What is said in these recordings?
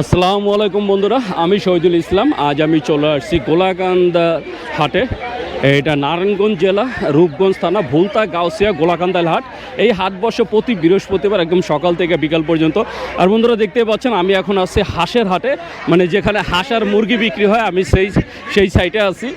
আসসালামু আলাইকুম বন্ধুরা, আমি শহীদুল ইসলাম। আজ আমি চলে আসছি গোলাকান্দা হাটে। এটা নারায়ণগঞ্জ জেলা, রূপগঞ্জ থানা, ভুলতা, গাউসিয়া গোলাকান্দাল হাট। এই হাট বসে প্রতি বৃহস্পতিবার একদম সকাল থেকে বিকাল পর্যন্ত। আর বন্ধুরা দেখতে পাচ্ছেন, আমি এখন আসছি হাঁসের হাটে। মানে যেখানে হাঁস আর মুরগি বিক্রি হয়, আমি সেই সেই সাইটে আছি।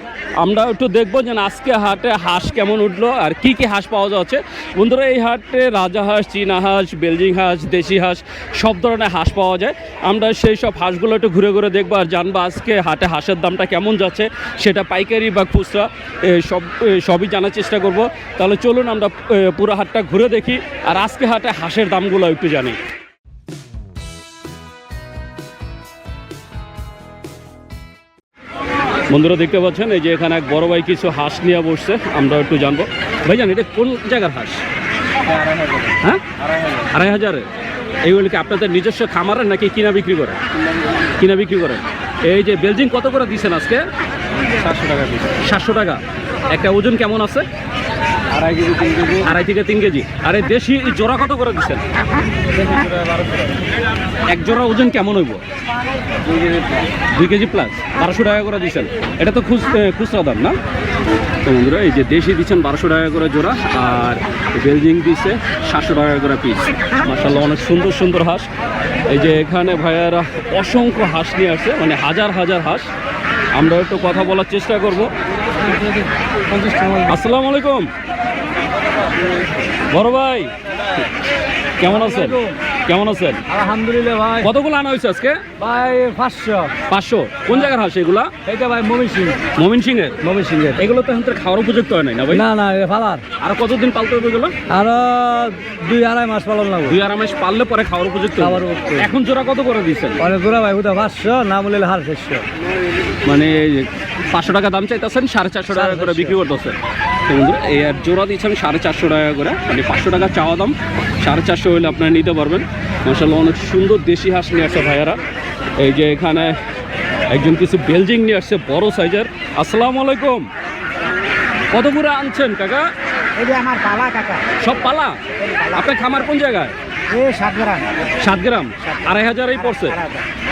আমরা একটু দেখব যে আজকে হাটে হাঁস কেমন উঠল আর কি কি হাঁস পাওয়া যাচ্ছে। বন্ধুরা, এই হাটে রাজা হাঁস, চীনা হাঁস, বেলজিং হাঁস, দেশি হাঁস, সব ধরনের হাঁস পাওয়া যায়। আমরা সেই সব হাঁসগুলো একটু ঘুরে ঘুরে দেখব আর জানব আজকে হাটে হাঁসের দামটা কেমন যাচ্ছে, সেটা পাইকারি বা খুচরা সব সবই জানার চেষ্টা করব। তাহলে চলুন আমরা পুরো হাটটা ঘুরে দেখি। আর আজকে হাটে হাঁসের দামগুলো একটু জানি। বন্ধুরা দেখতে পাচ্ছেন এই যে এখানে এক বড় ভাই কিছু হাঁস নিয়ে বসছে আমরা একটু জানব। ভাই ভাইজান এটা কোন জায়গার হাঁস? হ্যাঁ? আড়াই হাজারে এইগুলো কি আপনাদের নিজস্ব খামারের নাকি কিনা বিক্রি করে? কিনা বিক্রি করে। এই যে বেলজিং কত করে দিচ্ছেন আজকে? সাতশো টাকা সাতশো টাকা। একটা ওজন কেমন আছে? আড়াই কেজি তিন কেজি। আড়াই থেকে তিন কেজি। আর এই দেশি জোড়া কত করে দিচ্ছেন? এক জোড়া ওজন কেমন হইব? দুই কেজি প্লাস বারোশো টাকা করে দিচ্ছেন। এটা তো খুচ খুচরা দাম না? তো বন্ধুরা এই যে দেশি দিচ্ছেন বারোশো টাকা করে জোড়া আর বেলজিং দিচ্ছে সাতশো টাকা করে পিস মাসাল্লাহ অনেক সুন্দর সুন্দর হাঁস। এই যে এখানে ভাইয়ারা অসংখ্য হাঁস নিয়ে আসছে মানে হাজার হাজার হাঁস। আমরা একটু কথা বলার চেষ্টা করব। আসসালামু আলাইকুম। বড় ভাই কেমন আছেন? কেমন আছেন? আলহামদুলিল্লাহ ভাই। কতগুলো আনা হয়েছে আজকে? ভাই পাঁচশো। পাঁচশো। কোন জায়গার হাঁস এগুলা? এটা ভাই মমি সিং। মমিন সিং এর মমি সিং এর এগুলো তো এখন তো খাওয়ার উপযুক্ত হয় নাই না ভাই? না না ফালার আর কতদিন পালতে হবে এগুলো? আরও দুই আড়াই মাস পালন লাগবে। দুই আড়াই মাস পাললে পরে খাওয়ার উপযুক্ত। খাওয়ার উপযুক্ত। এখন জোড়া কত করে দিচ্ছেন অনেক ঘোরা ভাই ওটা পাঁচশো না বললে হার শেষশো। মানে পাঁচশো টাকা দাম চাইতেছেন সাড়ে চারশো টাকা করে বিক্রি করতেছেন। বন্ধুরা এই আর জোড়া দিচ্ছেন সাড়ে চারশো টাকা করে। মানে পাঁচশো টাকা চাওয়া দাম সাড়ে চারশো হলে আপনারা নিতে পারবেন। মাসাল্লাহ অনেক সুন্দর দেশি হাঁস নিয়ে আসছে ভাইয়ারা। এই যে এখানে একজন কিছু বেলজিং নিয়ে আসছে বড় সাইজের। আসসালামু আলাইকুম। কত করে আনছেন কাকা? আমার পালা কাকা। সব পালা? আপনার খামার কোন জায়গায়? সাত গ্রাম। আড়াই হাজারই পড়ছে?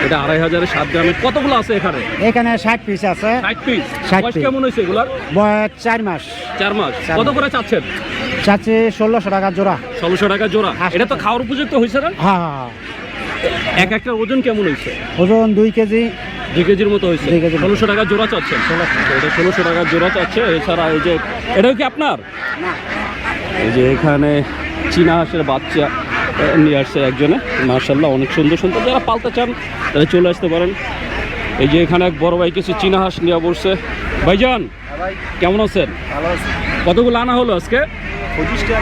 এটা আড়াই হাজারে সাত গ্রামে কতগুলো আছে এখানে? এখানে ষাট পিস আছে। ষাট পিস 60 বয়স কেমন হয়েছে এগুলার? বয়স চার মাস। চার মাস। কত করে চাচ্ছেন? চাচ্ছে ষোলোশো টাকা জোড়া। ষোলোশো টাকা জোড়া। হাঁস এটা তো খাওয়ার উপযুক্ত হয়েছে না? হ্যাঁ হ্যাঁ হ্যাঁ। এক একটা ওজন কেমন হয়েছে? ওজন দুই কেজি। দুই কেজির মতো হয়েছে। ষোলোশো টাকা জোড়া চাচ্ছেন? এটা ষোলোশো টাকা জোড়া চাচ্ছে। এছাড়া এই যে এটাও কি আপনার? এই যে এখানে চীনা হাঁসের বাচ্চা। নিয়ে আসছে একজনে। মার্শাল্লাহ অনেক সুন্দর সুন্দর। যারা পালতে চান তারা চলে আসতে পারেন। এই যে এখানে এক বড় ভাই কিছু চীনা হাঁস নিয়ে বসছে। ভাইজান, কেমন আছেন? ভালো কতগুলো আনা হলো আজকে? পঁচিশটা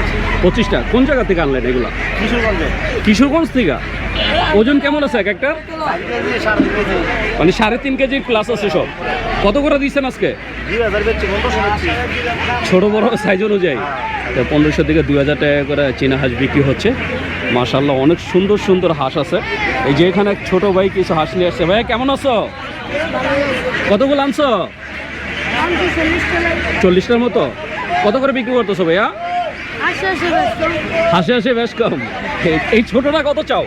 পঁচিশটা। কোন জায়গা থেকে আনলেন এগুলা? কিশোরগঞ্জ। থেকে? ওজন কেমন আছে এক একটা? মানে সাড়ে তিন কেজি প্লাস আছে সব। কত করে দিচ্ছেন আজকে? ছোট বড় সাইজ অনুযায়ী। তো পনেরোশো থেকে দুই হাজার টাকা করে চীনা হাঁস বিক্রি হচ্ছে। মাশাল্লাহ অনেক সুন্দর সুন্দর হাঁস আছে। এই যে এখানে এক ছোট ভাই কিছু হাঁস নিয়ে আসছে। ভাই কেমন আছো? কতগুলো আনছো? চল্লিশটার মতো? কত করে বিক্রি করতেছো ভাইয়া? হাসি হাসি বেশ কম। এই- ছোটটা কত চাও?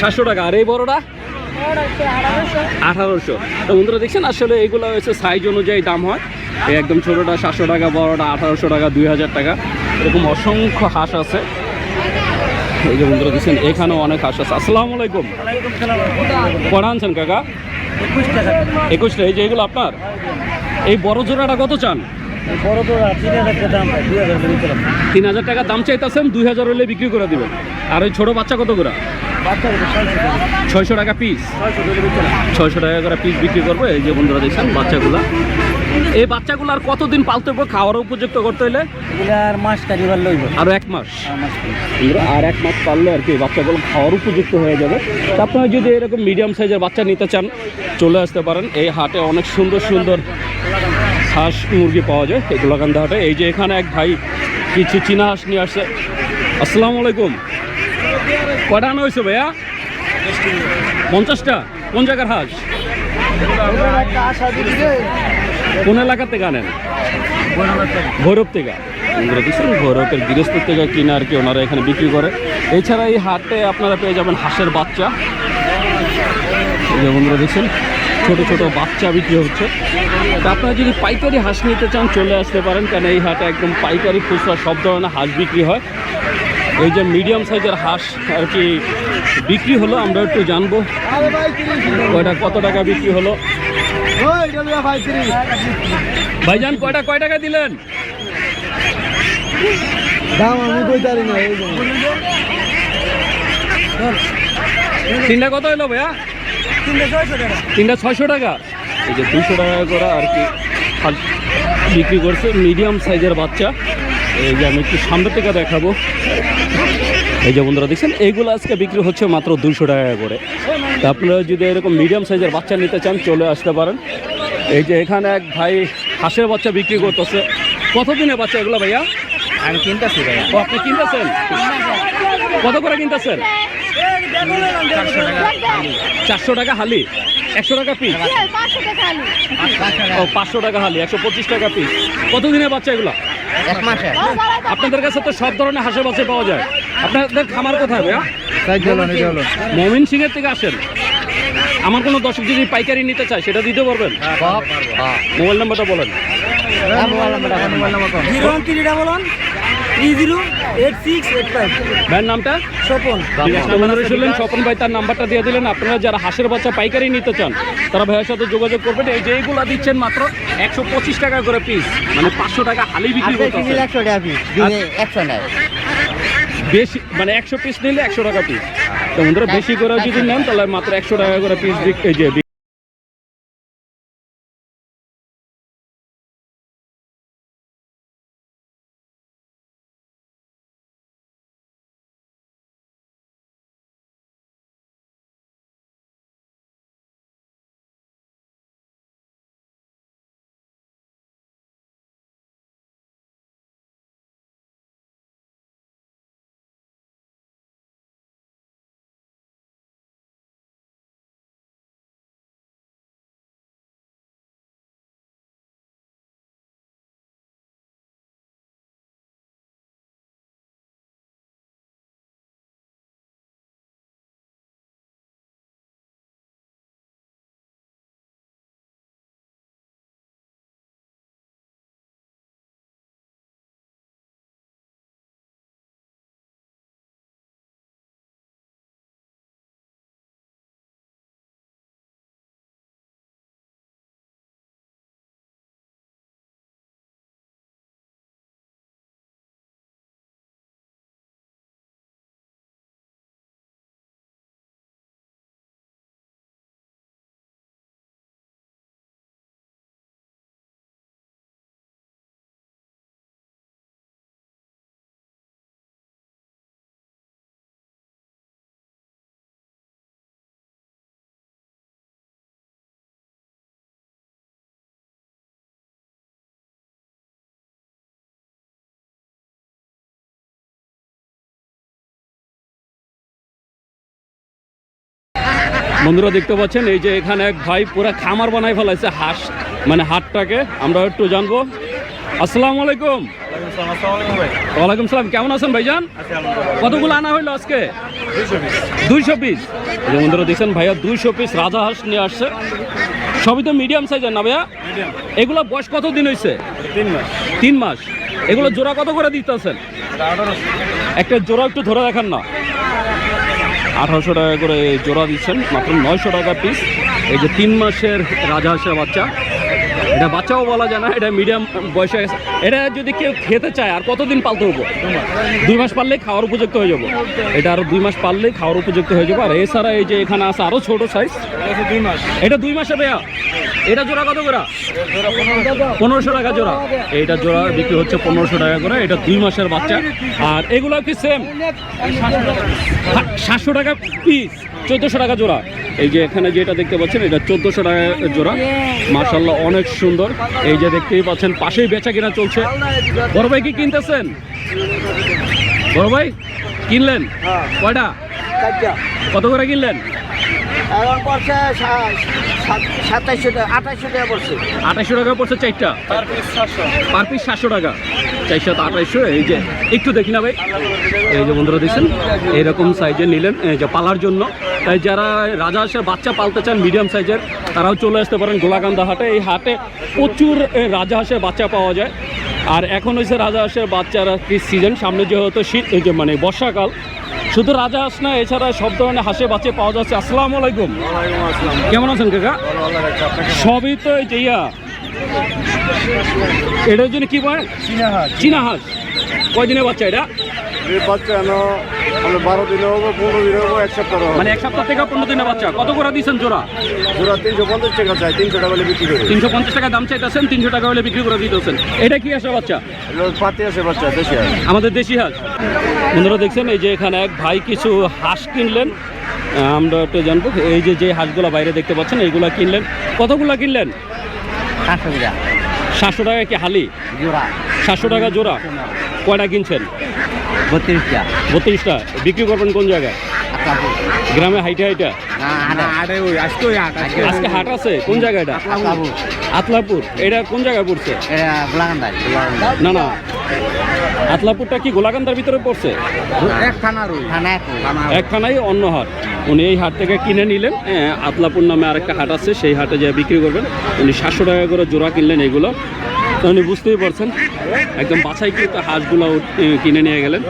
সাতশো টাকা। আর এই বড়টা? আঠারোশো। তো বন্ধুরা দেখছেন? আসলে এগুলো হচ্ছে সাইজ অনুযায়ী দাম হয়। এই একদম ছোটোটা সাতশো টাকা বড়টা আঠারোশো টাকা দুই হাজার টাকা। এরকম অসংখ্য হাঁস আছে। এই যে বন্ধুরা দেখছেন? এখানেও অনেক হাঁস আছে। আসসালামু আলাইকুম। কটা আনছেন কাকা? একুশ টাকা। একুশটা। এই যে এগুলো আপনার? এই বড় জোড়াটা কত চান? তিন হাজার টাকা দাম চাইতেছেন দুই হাজার হলে বিক্রি করে দিবেন। আর ওই ছোটো বাচ্চা কত করে? ছয়শো টাকা। পিস ছয়শো টাকা করে পিস বিক্রি করব এই যে বন্ধুরা দেখছেন বাচ্চাগুলা। এই বাচ্চাগুলো আর কতদিন পালতে হবে খাওয়ার উপযুক্ত করতে হলে? আর মাস লইব আরও এক মাস। আর আর এক মাস পারলে আর কি বাচ্চাগুলো খাওয়ার উপযুক্ত হয়ে যাবে। আপনারা যদি এরকম মিডিয়াম সাইজের বাচ্চা নিতে চান চলে আসতে পারেন। এই হাটে অনেক সুন্দর সুন্দর হাঁস, মুরগি পাওয়া যায় এই গোলাকান্দা হাটে এই যে এখানে এক ভাই কিছু চীনা হাঁস নিয়ে আসছে। আসসালামু আলাইকুম। কটা আনা হয়েছে ভাইয়া? পঞ্চাশটা? কোন জায়গার হাঁস? কোন এলাকা থেকে আনেন? ভৈরব থেকে। বন্ধুরা ভৈরবের গৃহস্থ থেকে কিনে আর কি ওনারা এখানে বিক্রি করে। এছাড়া এই হাটে আপনারা পেয়ে যাবেন হাঁসের বাচ্চা। বন্ধুরা দেখছেন, ছোট ছোট বাচ্চা বিক্রি হচ্ছে। আপনারা যদি পাইকারি হাঁস নিতে চান চলে আসতে পারেন কারণ এই হাটে একদম পাইকারি খুচরা সব ধরনের হাঁস বিক্রি হয়। এই যে মিডিয়াম সাইজের হাঁস আর কি বিক্রি হলো আমরা একটু জানব কয়টা কত টাকা বিক্রি হলো। ভাইজান কয়টা কয় টাকা দিলেন? দাম আমি না তিনটা কত হলো ভাইয়া? তিনটা ছয়শো টাকা। এই যে দুশো টাকা করে আর কি বিক্রি করছে। মিডিয়াম সাইজের বাচ্চা। এই যে আমি একটু সামনে থেকে দেখাবো। এই যে বন্ধুরা দেখছেন এইগুলো আজকে বিক্রি হচ্ছে মাত্র দুশো টাকা করে। তা আপনারা যদি এরকম মিডিয়াম সাইজের বাচ্চা নিতে চান চলে আসতে পারেন। এই যে এখানে এক ভাই হাঁসের বাচ্চা বিক্রি করতেছে। কতদিনের বাচ্চা এগুলো ভাইয়া? আমি কিনতেছি ভাইয়া। ও আপনি কিনতেছেন? কত করে কিনতেছেন? চারশো টাকা হালি। একশো টাকা পিস ও পাঁচশো টাকা হালি একশো পঁচিশ টাকা পিস কতদিনের বাচ্চা এগুলো? আপনাদের কাছে তো সব ধরনের হাঁসের বাচ্চা পাওয়া যায়। আপনাদের খামার কোথায় মমিন সিং এর থেকে আসেন। আমার কোনো দর্শক যদি পাইকারি নিতে চায় সেটা দিতে পারবেন? মোবাইল নাম্বারটা বলেন। Zero one three double one three zero eight six eight five. ভাইয়ের নামটা? স্বপন। আপনারা শুনলেন স্বপন। ভাই তার নাম্বারটা দিয়ে দিলেন। আপনারা যারা হাঁসের বাচ্চা পাইকারি নিতে চান তারা ভাইয়ের সাথে যোগাযোগ করবেন। এই যে এইগুলা দিচ্ছেন মাত্র একশো পঁচিশ টাকা করে পিস মানে পাঁচশো টাকা হালি বিক্রি করতেছে। একশো টাকা পিস একশো নেয়। বেশি মানে একশো পিস নিলে একশো টাকা পিস তো বন্ধুরা বেশি করে যদি নেন তাহলে মাত্র একশো টাকা করে পিস এই যে বন্ধুরা দেখতে পাচ্ছেন এই যে এখানে এক ভাই পুরা খামার বানাই ফেলাইছে হাঁস মানে হাটটাকে। আমরা একটু জানব। আসসালামু আলাইকুম। ওয়ালাইকুম সালাম কেমন আছেন ভাইজান? কতগুলো আনা হইল আজকে? দুইশো পিস। বন্ধুরা দেখছেন ভাইয়া দুইশো পিস রাজা হাঁস নিয়ে আসছে। সবই তো মিডিয়াম সাইজের না ভাইয়া? এগুলো বয়স কত দিন হয়েছে তিন মাস। তিন মাস। এগুলো জোড়া কত করে দিতেছেন? একটা জোড়া একটু ধরে দেখান না। আঠারোশো টাকা করে জোড়া দিচ্ছেন, মাত্র নয়শো টাকা পিস এই যে তিন মাসের রাজহাঁসের বাচ্চা এটা বাচ্চাও বলা যায় না, এটা মিডিয়াম বয়সে। এটা যদি কেউ খেতে চায়, আর কতদিন পালতে হব? দুই মাস পারলেই খাওয়ার উপযুক্ত হয়ে যাব। এটা আরও দুই মাস পারলেই খাওয়ার উপযুক্ত হয়ে যাব। আর এছাড়া এই যে এখানে আছে আরও ছোট সাইজ দুই এটা দুই মাসে ভাইয়া। এটা জোড়া কত করে? পনেরোশো টাকা জোড়া। এইটা জোড়া বিক্রি হচ্ছে পনেরোশো টাকা করে। এটা দুই মাসের বাচ্চা। আর এগুলো কি সেম সাতশো টাকা পিস চোদ্দোশো টাকা জোড়া। এই যে এখানে যেটা দেখতে পাচ্ছেন, এটা চোদ্দোশো টাকা জোড়া। মার্শাল্লাহ অনেক সুন্দর। এই যে দেখতেই পাচ্ছেন, পাশেই বেচা কিনা চলছে। বড় ভাই কি কিনতেছেন? বড় ভাই, কিনলেন? কয়টা? কত করে কিনলেন? টাকা পড়ছে পার পিস সাতশো টাকা। এই যে একটু দেখি না ভাই। এই যে বন্ধুরা দেখছেন এইরকম সাইজের নিলেন যে পালার জন্য। তাই যারা রাজা হাঁসের বাচ্চা পালতে চান মিডিয়াম সাইজের তারাও চলে আসতে পারেন গোলাকান্দা হাটে। এই হাটে প্রচুর রাজা হাঁসের বাচ্চা পাওয়া যায়। আর এখন হয়েছে রাজা হাঁসের বাচ্চার সিজন সামনে যেহেতু শীত এই যে মানে বর্ষাকাল শুধু রাজা হাঁস না এছাড়া সব ধরনের হাঁসের বাচ্চা পাওয়া যাচ্ছে। আসসালামু আলাইকুম। কেমন আছেন কাকা? সবই তো এই যে ইয়া। এটার জন্য কি বয় চীনা হাঁস। কয়দিনের বাচ্চা এটা? বাচ্চা আমরা বারো দিনে হব পনেরো দিনে হব এক সপ্তাহ মানে এক সপ্তাহ থেকে পনেরো দিনের বাচ্চা। কত করে দিয়েছেন জোড়া? পুরো তিনশো পঞ্চাশ টাকা চাই তিনশো টাকা হলে বিক্রি করি। তিনশো পঞ্চাশ টাকা দাম চাইতেছেন তিনশো টাকা হলে বিক্রি করে দিতেছেন। এটা কি আসে বাচ্চা? পাতি আছে বাচ্চা দেশি আমাদের দেশি হাঁস। বন্ধুরা দেখছেন এই যে এখানে এক ভাই কিছু হাঁস কিনলেন। আমরা একটু জানব এই যে যে হাঁসগুলো বাইরে দেখতে পাচ্ছেন এইগুলা কিনলেন। কতগুলা কিনলেন? সাতশো টাকা কি হালি? জোড়া। সাতশো টাকা জোড়া। কয়টা কিনছেন? বত্রিশটা। বত্রিশটা। বিক্রি করবেন কোন জায়গায়? গ্রামে হাইটে হাইটা? আজকে হাট আছে। কোন জায়গায় এটা আতলাপুর। এটা কোন জায়গায় পড়ছে? না না। আতলাপুরটা কি গোলাকান্দার ভিতরে পড়ছে? একখানাই অন্য হাট। উনি এই হাট থেকে কিনে নিলেন। হ্যাঁ, আতলাপুর নামে আরেকটা হাট আছে। সেই হাটে যা বিক্রি করবেন। উনি সাতশো টাকা করে জোড়া কিনলেন এগুলো। তো উনি বুঝতেই পারছেন। একদম বাছাই কিন্তু হাঁসগুলো কিনে নিয়ে গেলেন।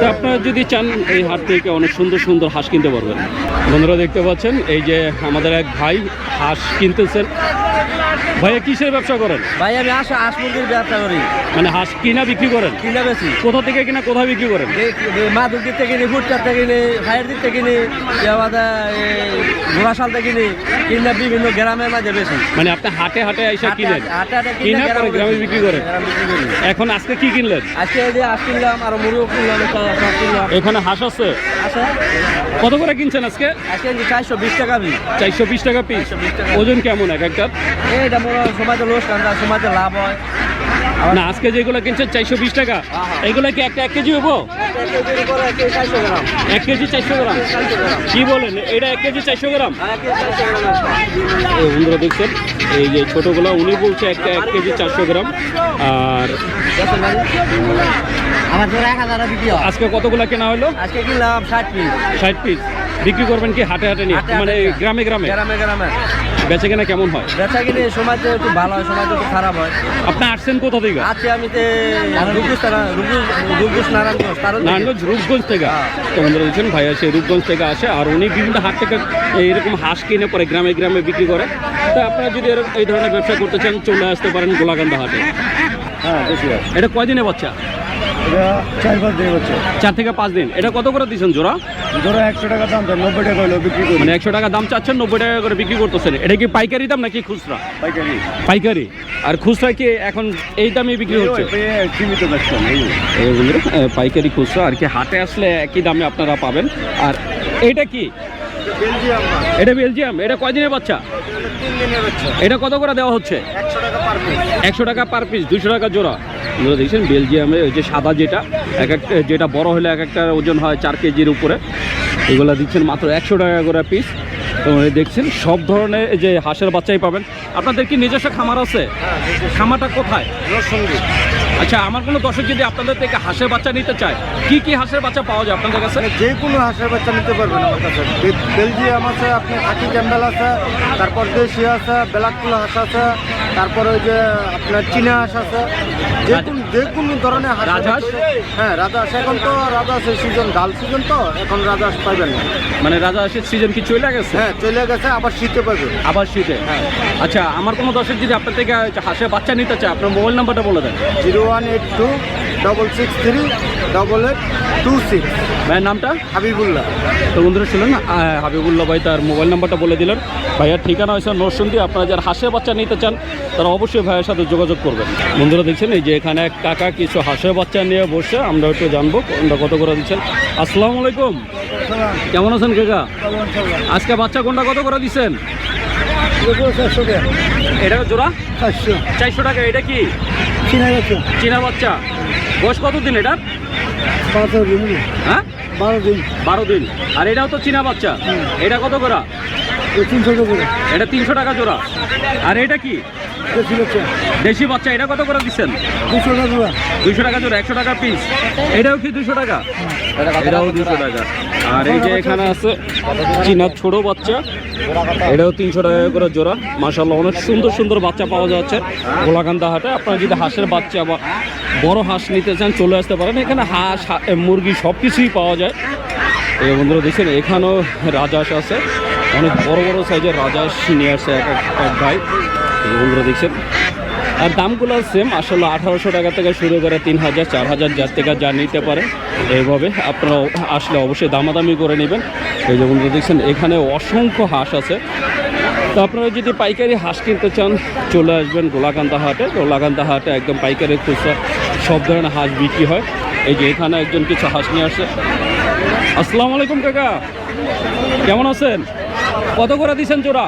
তো আপনারা যদি চান, এই হাট থেকে অনেক সুন্দর সুন্দর হাঁস কিনতে পারবেন। বন্ধুরা দেখতে পাচ্ছেন, এই যে আমাদের এক ভাই হাঁস কিনতেছেন। ভাইয়া কিসের ব্যবসা করেন? ভাই আমি আসো আস মুরগির ব্যবসা করি। মানে হাঁস কিনা বিক্রি করেন? কিনা বেশি কোথা থেকে কিনা কোথায় বিক্রি করেন? মাদুর দিক থেকে কিনি ভুট্টার থেকে কিনি ফায়ার দিক থেকে কিনি ঘোড়াশাল থেকে কিনি কিনা বিভিন্ন গ্রামের মাঝে বেশি মানে আপনি হাটে হাটে হাটে- কিনেন? কিনা পরে গ্রামে বিক্রি করেন। এখন আজকে কি কিনলেন? আজকে এই যে আস কিনলাম আর মুরগিও কিনলাম এখানে হাঁস আছে? কত করে কিনছেন আজকে? আজকে চারশো বিশ টাকা বি চারশো বিশ টাকা পিস। ওজন কেমন এক একটা হয় সময়তে সময়তে লাভ হয়। না আজকে যেগুলো কিনছেন চারশো বিশ টাকা। হ্যাঁ। এগুলো কি একটা এক কেজি হব? এক কেজি চারশো গ্রাম। কি বলেন এটা এক কেজি চারশো গ্রাম? এই বন্ধুরা দেখছেন এই যে ছোটোগুলো উনি বলছে একটা এক কেজি চারশো গ্রাম। আর হয়। আজকে কতগুলো কেনা হলো? আজকে কিনলাম ষাট পিস। ষাট পিস। বিক্রি করবেন কি হাটে হাটে নিয়ে? মানে গ্রামে গ্রামে? গ্রামে গ্রামে। বেচে কেনা কেমন হয়? বেচা কিনে সময়তে একটু ভালো হয় সময়তে একটু খারাপ হয়। আপনি আসছেন কোথা থেকে? আজকে আমি তে রুগুস নারায়ণগঞ্জ নারায়ণগঞ্জ রূপগঞ্জ থেকে। হ্যাঁ। তো বন্ধুরা দেখছেন ভাই আসে রূপগঞ্জ থেকে আসে আর উনি বিভিন্ন হাট থেকে এরকম হাঁস কিনে পরে গ্রামে গ্রামে বিক্রি করে। তো আপনারা যদি এরকম এই ধরনের ব্যবসা করতে চান চলে আসতে পারেন গোলাকান্দা হাটে। হ্যাঁ এটা কয়দিনে বাচ্চা? চার পাঁচ দিন হচ্ছে চার থেকে পাঁচ দিন। এটা কত করে দিচ্ছেন জোড়া? ধরো একশো টাকা দাম নব্বই টাকা হলেও বিক্রি করি। মানে একশো টাকা দাম চাচ্ছেন নব্বই টাকা করে বিক্রি করতেছেন। এটা কি পাইকারি দাম নাকি খুচরা? পাইকারি। পাইকারি। আর খুচরা কি এখন এই দামে বিক্রি হচ্ছে? এই সীমিত পাইকারি খুচরা। আর কি হাটে আসলে একই দামে আপনারা পাবেন। আর এইটা কি? এটা বেলজিয়াম। এটা কয়দিনের বাচ্চা? এটা কত করে দেওয়া হচ্ছে? একশো টাকা পার পিস। একশো টাকা পার পিস দুশো টাকা জোড়া। আপনারা দেখছেন? বেলজিয়ামে ওই যে সাদা যেটা এক একটা যেটা বড় হলে এক একটা ওজন হয় চার কেজির উপরে। এগুলো দিচ্ছেন মাত্র একশো টাকা করে পিস তো দেখছেন সব ধরনের যে হাঁসের বাচ্চাই পাবেন। আপনাদের কি নিজস্ব খামার আছে? খামারটা কোথায়? আচ্ছা আমার কোনো দর্শক যদি আপনাদের থেকে হাঁসের বাচ্চা নিতে চায় কি কি হাঁসের বাচ্চা পাওয়া যায় আপনাদের কাছে? যে কোনো হাঁসের বাচ্চা নিতে পারবেন আমার কাছে। বেলজিয়াম আছে আপনি খাকি ক্যাম্বেল আছে তারপর দেশি আছে ব্ল্যাকপুল হাঁস আছে তারপর ওই যে আপনার চীনা হাঁস আছে। যে কোনো যে কোনো ধরনের হাঁস রাজহাঁস? হ্যাঁ রাজহাঁস এখন তো রাজহাঁসের সিজন ডাল সিজন তো এখন রাজহাঁস পাইবেন না। মানে রাজা হাঁসের সিজন কি চলে গেছে? হ্যাঁ চলে গেছে আবার শীতে পাবেন আবার শীতে? হ্যাঁ। আচ্ছা আমার কোনো দর্শক যদি আপনার থেকে হাঁসের বাচ্চা নিতে চায় আপনার মোবাইল নাম্বারটা বলে দেন। Zero one eight two double six three double eight two six. ভাইয়ের নামটা? হাবিবুল্লাহ। তো বন্ধুরা শুনলেন হাবিবুল্লাহ ভাই তার মোবাইল নাম্বারটা বলে দিলেন। ভাইয়ার ঠিকানা হয়েছে নরসুন্দি। আপনারা যারা হাঁসের বাচ্চা নিতে চান তারা অবশ্যই ভাইয়ের সাথে যোগাযোগ করবেন। বন্ধুরা দেখছেন এই যে এখানে এক কাকা কিছু হাঁসের বাচ্চা নিয়ে বসে আমরা একটু জানব কোনটা কত করে দিচ্ছেন। আসসালামু আলাইকুম। কেমন আছেন কাকা? আজকে বাচ্চা কোনটা কত করে দিচ্ছেন? এটা জোড়া? চারশো টাকা এটা কি? চিনা গেছে চীনা বাচ্চা বয়স কত দিন এটা পাঁচ দিন। হ্যাঁ? বারো দিন। বারো দিন। আর এটাও তো চীনা বাচ্চা এটা কত করে? তিনশো করে। এটা তিনশো টাকা জোড়া। আর এটা কি? দেশি বাচ্চা। এটা কত করে দিচ্ছেন? দুশো টাকা জোড়া। দুইশো টাকা জোর একশো টাকা পিস এটাও কি দুশো টাকা? এটাও দুশো টাকা। আর এই যে এখানে আছে চীনা ছোট বাচ্চা। এটাও তিনশো টাকা করে জোড়া। মাসাল্লাহ অনেক সুন্দর সুন্দর বাচ্চা পাওয়া যাচ্ছে গোলাকান্দা হাটে। আপনারা যদি হাঁসের বাচ্চা বা বড় হাঁস নিতে চান, চলে আসতে পারেন। এখানে হাঁস মুরগি সব কিছুই পাওয়া যায়। এই বন্ধুরা, দেখছেন, এখানেও রাজাস আছে। অনেক বড় বড় সাইজের রাজাস নিয়ে আসছে এক এক- ভাই। বন্ধুরা, দেখছেন আর দামগুলো সেম আসলে আঠারোশো টাকা থেকে শুরু করে তিন হাজার চার হাজার যার থেকে যা নিতে পারে এইভাবে আপনারা আসলে অবশ্যই দামাদামি করে নেবেন। এই যে বন্ধুরা দেখছেন এখানে অসংখ্য হাঁস আছে। তো আপনারা যদি পাইকারি হাঁস কিনতে চান চলে আসবেন গোলাকান্দা হাটে। গোলাকান্দা হাটে একদম পাইকারি খুচরা সব ধরনের হাঁস বিক্রি হয়। এই যে এখানে একজন কিছু হাঁস নিয়ে আসছে আসসালামু আলাইকুম কাকা। কেমন আছেন? কত করে দিচ্ছেন জোড়া?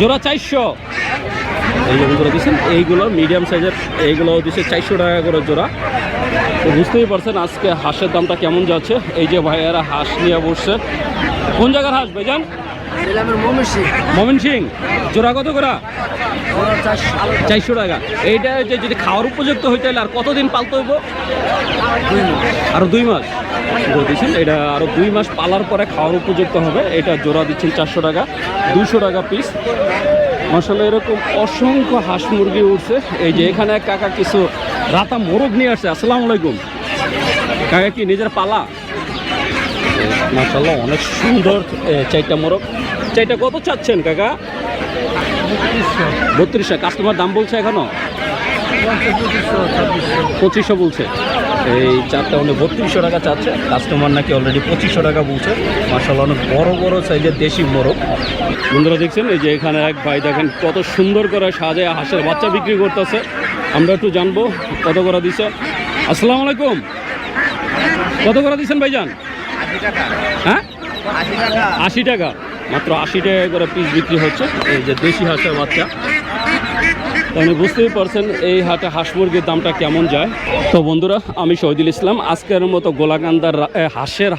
জোড়া চারশো। এই বন্ধুরা দিচ্ছেন এইগুলো মিডিয়াম সাইজের এইগুলো দিচ্ছে চারশো টাকা করে জোড়া। তো বুঝতেই পারছেন আজকে হাঁসের দামটা কেমন যাচ্ছে। এই যে ভাইয়ারা হাঁস নিয়ে বসছে। কোন জায়গার হাঁস ভাইজান? মমিন সিং। জোড়া কত করে? চারশো টাকা। এইটা যে যদি খাওয়ার উপযুক্ত হইতে হলে আর কতদিন পালতে হইব? আরও দুই মাস। দিচ্ছেন এটা আরও দুই মাস পালার পরে খাওয়ার উপযুক্ত হবে। এটা জোড়া দিচ্ছেন চারশো টাকা। দুশো টাকা পিস মশলা এরকম অসংখ্য হাঁস মুরগি উঠছে। এই যে এখানে কাকা কিছু রাতা মোরগ নিয়ে আসছে। আসসালামু আলাইকুম। কাকা কি নিজের পালা? মাসাল্লাহ অনেক সুন্দর চাইটা মোরগ। চাইটা কত চাচ্ছেন কাকা? বত্রিশশো। কাস্টমার দাম বলছে এখনও? পঁচিশশো বলছে। এই চারটা অনেক বত্রিশশো টাকা চাচ্ছে। কাস্টমার নাকি অলরেডি পঁচিশশো টাকা বলছে। মার্শাল অনেক বড় বড় সাইজের দেশি মোরগ। বন্ধুরা দেখছেন, এই যে এখানে এক ভাই দেখেন কত সুন্দর করে সাজায় হাঁসের বাচ্চা বিক্রি করতেছে। আমরা একটু জানব কত করে দিছে। আসসালামু আলাইকুম। কত করে দিচ্ছেন ভাইজান? হ্যাঁ? আশি টাকা। মাত্র আশি টাকা করে পিস বিক্রি হচ্ছে। এই যে দেশি হাঁসের বাচ্চা। তাহলে বুঝতেই পারছেন এই হাটে হাঁস মুরগির দামটা কেমন যায়। তো বন্ধুরা, আমি শহীদুল ইসলাম। আজকের মতো গোলাকান্দার হাঁসের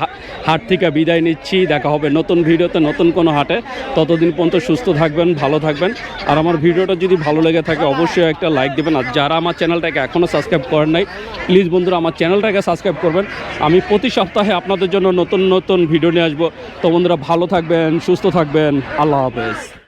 হাট থেকে বিদায় নিচ্ছি। দেখা হবে নতুন ভিডিওতে নতুন কোনো হাটে। ততদিন পর্যন্ত সুস্থ থাকবেন, ভালো থাকবেন। আর আমার ভিডিওটা যদি ভালো লেগে থাকে, অবশ্যই একটা লাইক দেবেন। আর যারা আমার চ্যানেলটাকে এখনও সাবস্ক্রাইব করেন নাই প্লিজ বন্ধুরা, আমার চ্যানেলটাকে সাবস্ক্রাইব করবেন। আমি প্রতি সপ্তাহে আপনাদের জন্য নতুন নতুন ভিডিও নিয়ে আসব। তো বন্ধুরা, ভালো থাকবেন, সুস্থ থাকবেন। আল্লাহ হাফেজ।